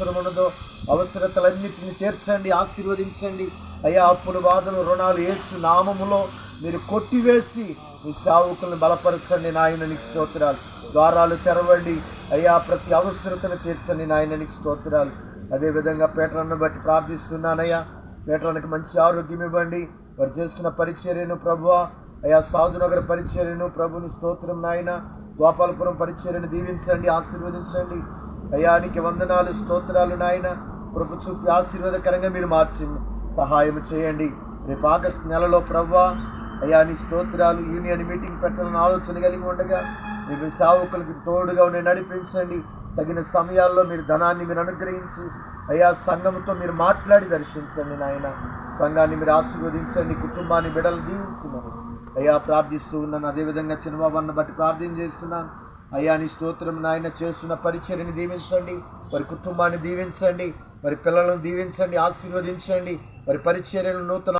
అవసరం ఉన్నదో అవసరతలన్నిటిని తీర్చండి ఆశీర్వదించండి. అయ్యా అప్పులు బాధలు రుణాలు ఏసు నామములో మీరు కొట్టివేసి మీ సావుకులను బలపరచండి నాయననికి స్తోత్రాలు. ద్వారాలు తెరవండి. అయ్యా ప్రతి అవసరతను తీర్చండి నాయననికి స్తోత్రాలు. అదేవిధంగా పేటలను బట్టి ప్రార్థిస్తున్నానయ్యా. పేటలకు మంచి ఆరోగ్యం ఇవ్వండి. వారు చేస్తున్న పరిచర్యను ప్రభువ అయ్యా సాధునగర్ పరిచర్యను ప్రభుని స్తోత్రం నాయన. గోపాలపురం పరిచర్యను దీవించండి ఆశీర్వదించండి. దయానికి వందనాలు స్తోత్రాలు నాయన. ప్రభు చూపి ఆశీర్వాదకరంగా మీరు మార్చి సహాయం చేయండి. రేపు ఆగస్టు నెలలో ప్రవ్వా అయ్యా నీ స్తోత్రాలు యూనియన్ మీటింగ్ పెట్టాలని ఆలోచన కలిగి ఉండగా మీరు సేవకులకు తోడుగా ఉండి నడిపించండి. తగిన సమయాల్లో మీరు ధనాన్ని మీరు అనుగ్రహించి అయ్యా సంఘంతో మీరు మాట్లాడి దర్శించండి నాయన. సంఘాన్ని మీరు ఆశీర్వదించండి కుటుంబాన్ని బిడలు దీవించమని. అయ్యా ప్రార్థిస్తూ ఉన్నాను. అదేవిధంగా చిన్నబాబన్న బట్టి ప్రార్థన చేస్తున్నాను. అయ్యా నీ స్తోత్రం నాయన చేస్తున్న పరిచర్ని దీవించండి. వారి కుటుంబాన్ని దీవించండి. వారి పిల్లలను దీవించండి. ఆశీర్వదించండి. వారి పరిచర్యను నూతన